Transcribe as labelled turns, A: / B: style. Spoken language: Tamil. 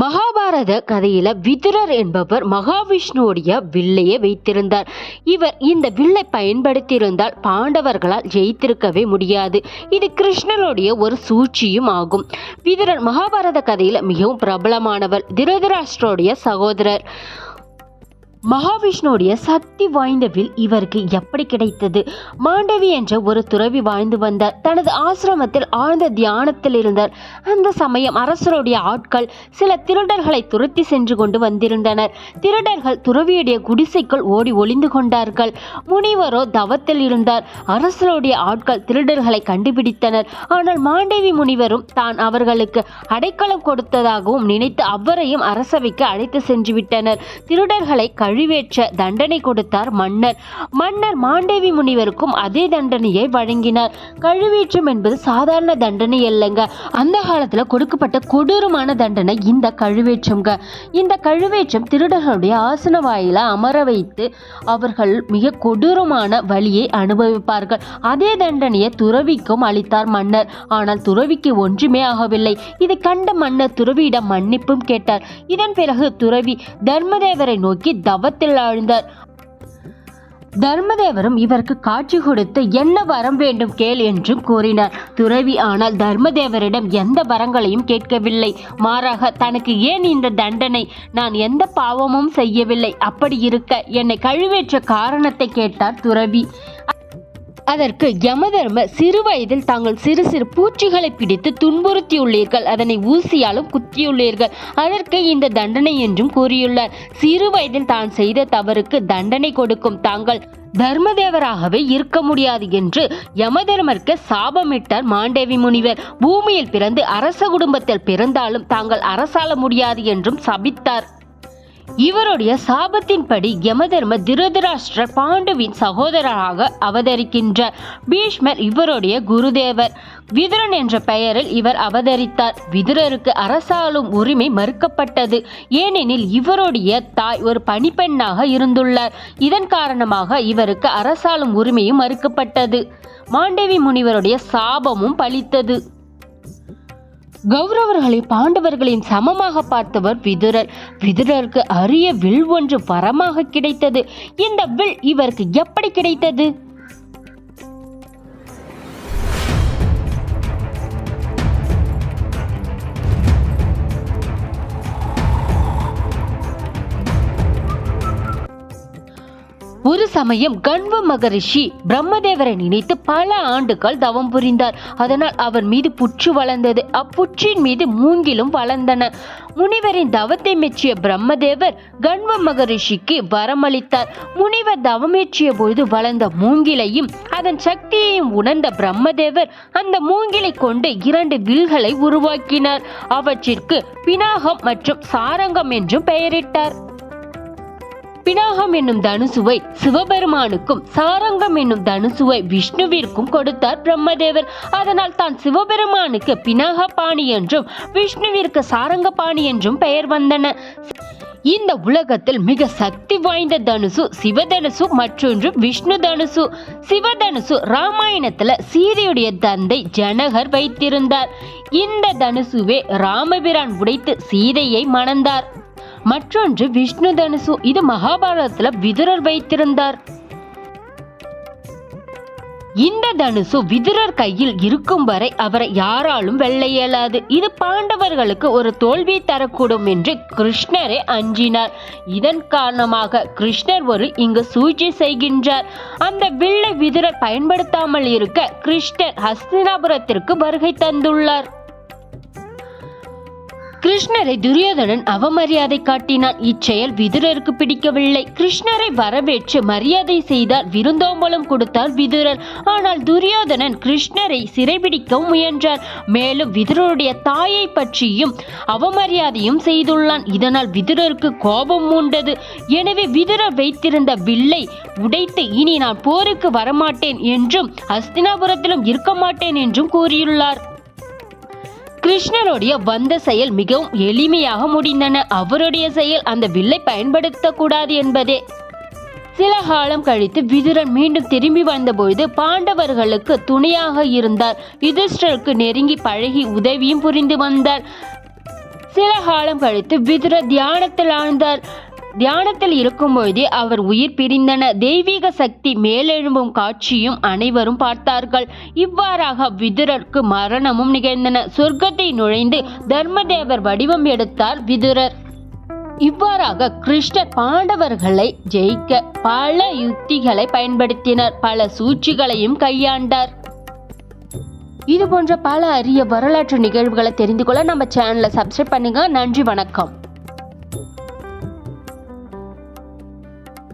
A: மகாபாரத கதையில விதுரர் என்பவர் மகாவிஷ்ணுவுடைய வில்லையே வைத்திருந்தார். இவர் இந்த வில்லை பயன்படுத்தியிருந்தால் பாண்டவர்களால் ஜெயித்திருக்கவே முடியாது. இது கிருஷ்ணனுடைய ஒரு சூழ்ச்சியும் ஆகும். விதுரர் மகாபாரத கதையில மிகவும் பிரபலமானவர் திருதராஷ்டிரோடைய சகோதரர். மகாவிஷ்ணுடைய சக்தி வாய்ந்த வில் இவருக்கு எப்படி கிடைத்தது? மாண்டவி என்ற ஒரு துறவி வாழ்ந்து வந்தார் தனது ஆசிரமத்தில் ஆழ்ந்த தியானத்தில் இருந்தார். அந்த சமயம் அரசருடைய ஆட்கள் சில திருடர்களை துரத்தி சென்று கொண்டு வந்திருந்தனர். திருடர்கள் துறவியுடைய குடிசைக்குள் ஓடி ஒளிந்து கொண்டார்கள். முனிவரோ தவத்தில் இருந்தார். அரசருடைய ஆட்கள் திருடர்களை கண்டுபிடித்தனர். ஆனால் மாண்டவி முனிவரும் தான் அவர்களுக்கு அடைக்கலம் கொடுத்ததாகவும் நினைத்து அவரையும் அரசவைக்கு அழைத்து சென்று விட்டனர். திருடர்களை கழுவேற்ற தண்டனை கொடுத்தார் மன்னர். மன்னர் மாண்டேவி முனிவருக்கும் அதே தண்டனையை வழங்கினார். கழுவேற்றம் என்பது சாதாரண தண்டனை இல்லைங்க அந்த காலத்தில் கொடுக்கப்பட்ட கொடூரமான தண்டனை இந்த கழுவேற்றம்ங்க. இந்த கழுவேற்றம் திருடர்களுடைய ஆசன வாயில அமர வைத்து அவர்கள் மிக கொடூரமான வழியை அனுபவிப்பார்கள். அதே தண்டனையை துறவிக்கும் அளித்தார் மன்னர். ஆனால் துறவிக்கு ஒன்றுமே ஆகவில்லை. இதை கண்ட மன்னர் துறவியிடம் மன்னிப்பும் கேட்டார். இதன் பிறகு துறவி தர்மதேவரை நோக்கி தவத்தில் ஆழ்ந்தார். தர்மதேவரும் இவருக்கு காட்சி கொடுத்து என்ன வரம் வேண்டும் கேள் என்றும் கூறினார். துறவி ஆனால் தர்மதேவரிடம் எந்த வரங்களையும் கேட்கவில்லை. மாறாக தனக்கு ஏன் இந்த தண்டனை? நான் எந்த பாவமும் செய்யவில்லை. அப்படி இருக்க என்னை கழுவேற்ற காரணத்தை கேட்டார் துறவி. அதற்கு யமதர்ம சிறு வயதில் தாங்கள் சிறு சிறு பூச்சிகளை பிடித்து துன்புறுத்தியுள்ளீர்கள். அதனை ஊசியாலும் குத்தியுள்ளீர்கள். அதற்கு இந்த தண்டனை என்றும் கூறியுள்ளார். சிறு வயதில் தான் செய்த தவறுக்கு தண்டனை கொடுக்கும். தாங்கள் தர்மதேவராகவே இருக்க முடியாது என்று யமதர்மருக்கு சாபமிட்டார் மாண்டேவி முனிவர். பூமியில் பிறந்து அரச குடும்பத்தில் பிறந்தாலும் தாங்கள் அரசாள முடியாது என்றும் சபித்தார். இவருடைய சாபத்தின்படி யமதர்ம திருதராஷ்டிர பாண்டுவின் சகோதரராக அவதரிக்கின்றார். பீஷ்மர் இவருடைய குருதேவர். விதுரன் என்ற பெயரில் இவர் அவதரித்தார். விதுரருக்கு அரசாளும் உரிமை மறுக்கப்பட்டது. ஏனெனில் இவருடைய தாய் ஒரு பணிப்பெண்ணாக இருந்துள்ளார். இதன் காரணமாக இவருக்கு அரசாளும் உரிமையும் மறுக்கப்பட்டது. மாண்டவி முனிவருடைய சாபமும் பலித்தது. கௌரவர்களை பாண்டவர்களின் சமமாக பார்த்தவர் விதுரர். விதுரருக்கு அரிய வில் ஒன்று வரமாக கிடைத்தது. இந்த வில் இவருக்கு எப்படி கிடைத்தது? ஒரு சமயம் கண்வ மகரிஷி பிரம்மதேவரை நினைத்து பல ஆண்டுகள் தவம் புரிந்தார். அதனால் அவர் மீது புற்று வளர்ந்தது. அப்புற்றின் மீது மூங்கிலும் வளர்ந்தன. முனிவரின் தவத்தை மெச்சிய பிரம்மதேவர் கண்வ மகரிஷிக்கு வரமளித்தார். முனிவர் தவமேற்றிய பொழுது வளர்ந்த மூங்கிலையும் அதன் சக்தியையும் உணர்ந்த பிரம்மதேவர் அந்த மூங்கிலை கொண்டு இரண்டு வில்களை உருவாக்கினார். அவற்றிற்கு பினாகம் மற்றும் சாரங்கம் என்றும் பெயரிட்டார். பினாகம் என்னும் தனுசுவை சிவபெருமானுக்கும் சாரங்கம் என்னும் தனுசுவை விஷ்ணுவிற்கும் கொடுத்தார் பிரம்மதேவர். அதனால் தான் சிவபெருமானுக்கு பினாக பாணி என்றும் விஷ்ணுவிற்கு சாரங்கபாணி என்றும் பெயர் வந்தன. இந்த உலகத்தில் மிக சக்தி வாய்ந்த தனுசு சிவதனுசு மற்றொன்று விஷ்ணு தனுசு சிவதனுசு ராமாயணத்துல சீதையுடைய தந்தை ஜனகர் வைத்திருந்தார். இந்த தனுசுவே ராமபிரான் உடைத்து சீதையை மணந்தார். மற்றொன்று விஷ்ணு தனுசு. இது மகாபாரதத்துல விதுரர் வைத்திருந்தார். இந்த தனுசு விதுரர் கையில் இருக்கும் வரை அவரை யாராலும் வெல்ல இயலாது. இது பாண்டவர்களுக்கு ஒரு தோல்வி தரக்கூடும் என்று கிருஷ்ணரே அஞ்சினார். இதன் காரணமாக கிருஷ்ணர் ஒரு இங்கு சூழ்ச்சி செய்கின்றார். அந்த வில்லை விதுரர் பயன்படுத்தாமல் இருக்க கிருஷ்ணர் ஹஸ்தினாபுரத்திற்கு வருகை தந்துள்ளார். கிருஷ்ணரை துரியோதனன் அவமரியாதை காட்டினான். இச்செயல் விதுரருக்கு பிடிக்கவில்லை. கிருஷ்ணரை வரவேற்று மரியாதை செய்தார் விருந்தோம்பலம் கொடுத்தார் விதுரர் ஆனால் துரியோதனன் கிருஷ்ணரை சிறைபிடிக்க முயன்றார் மேலும் விதுரருடைய தாயை பற்றியும் அவமரியாதையும் செய்துள்ளான். இதனால் விதுரருக்கு கோபம் உண்டது எனவே விதுரர் வைத்திருந்த வில்லை உடைத்து இனி நான் போருக்கு வரமாட்டேன் என்றும் அஸ்தினாபுரத்திலும் இருக்க மாட்டேன் என்றும் கூறியுள்ளார். கிருஷ்ணருடைய வந்த செயல் மிகவும் எளிமையாக முடிந்தன. அவருடைய செயல் அந்த வில்லை பயன்படுத்தக்கூடாது என்பதே. சில காலம் கழித்து விதுரன் மீண்டும் திரும்பி வந்தபொழுது பாண்டவர்களுக்கு துணையாக இருந்தார். யுதிஷ்டருக்கு நெருங்கி பழகி உதவியும் புரிந்து வந்தார். சில காலம் கழித்து விதுரர் தியானத்தில் ஆழ்ந்தார். தியானத்தில் இருக்கும்பொழுதே அவர் உயிர் பிரிந்தன. தெய்வீக சக்தி மேலெழும்பும் காட்சியும் அனைவரும் பார்த்தார்கள். இவ்வாறாக விதுரருக்கு மரணமும் நிகழ்ந்தன. சொர்க்கத்தை நுழைந்து தர்மதேவர் வடிவம் எடுத்தார் விதுரர். இவ்வாறாக கிருஷ்ணர் பாண்டவர்களை ஜெயிக்க பல யுக்திகளை பயன்படுத்தினர். பல சூழ்ச்சிகளையும் கையாண்டார். இது போன்ற பல அரிய வரலாற்று நிகழ்வுகளை தெரிந்து கொள்ள நம்ம சேனலை சப்ஸ்கிரைப் பண்ணுங்க. நன்றி வணக்கம்.